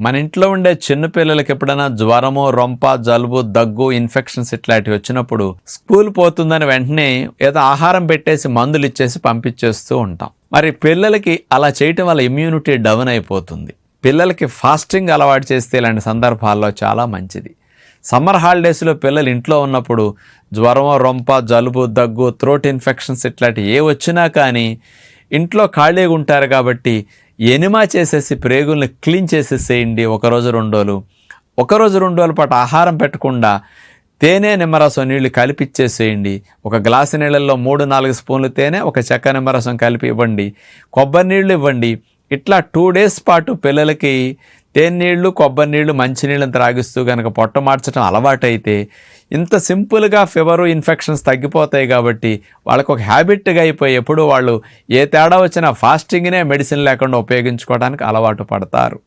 మన ఇంట్లో ఉండే చిన్న పిల్లలకి ఎప్పుడైనా జ్వరము రొంప జలుబు దగ్గు ఇన్ఫెక్షన్స్ ఇట్లాంటివి వచ్చినప్పుడు స్కూల్ పోతుందని వెంటనే ఏదో ఆహారం పెట్టేసి మందులు ఇచ్చేసి పంపించేస్తూ ఉంటాం. మరి పిల్లలకి అలా చేయటం వల్ల ఇమ్యూనిటీ డౌన్ అయిపోతుంది. పిల్లలకి ఫాస్టింగ్ అలవాటు చేస్తే ఇలాంటి సందర్భాల్లో చాలా మంచిది. సమ్మర్ హాలిడేస్లో పిల్లలు ఇంట్లో ఉన్నప్పుడు జ్వరం రొంప జలుబు దగ్గు థ్రోట్ ఇన్ఫెక్షన్స్ ఇట్లాంటివి ఏ వచ్చినా కానీ ఇంట్లో ఖాళీగా ఉంటారు కాబట్టి ఎనిమా చేసేసి ప్రేగుల్ని క్లీన్ చేసేసేయండి ఒకరోజు రెండు రోజులు. ఒకరోజు రెండు రోజుల పాటు ఆహారం పెట్టకుండా తేనె నిమ్మరసం నీళ్ళు కలిపిచ్చేసేయండి. ఒక గ్లాసు నీళ్ళల్లో మూడు నాలుగు స్పూన్లు తేనె ఒక చెక్క నిమ్మరసం కలిపి ఇవ్వండి. కొబ్బరి నీళ్ళు ఇవ్వండి. ఇట్లా టూ డేస్ పాటు పిల్లలకి తేనె నీళ్ళు కొబ్బరి నీళ్ళు మంచినీళ్ళని త్రాగిస్తూ కనుక పొట్ట మార్చడం అలవాటైతే ఇంత సింపుల్గా ఫీవరు ఇన్ఫెక్షన్స్ తగ్గిపోతాయి కాబట్టి వాళ్ళకు ఒక హ్యాబిట్గా అయిపోయి ఎప్పుడు వాళ్ళు ఏ తేడా వచ్చినా ఫాస్టింగ్నే మెడిసిన్ లేకుండా ఉపయోగించుకోవడానికి అలవాటు పడతారు.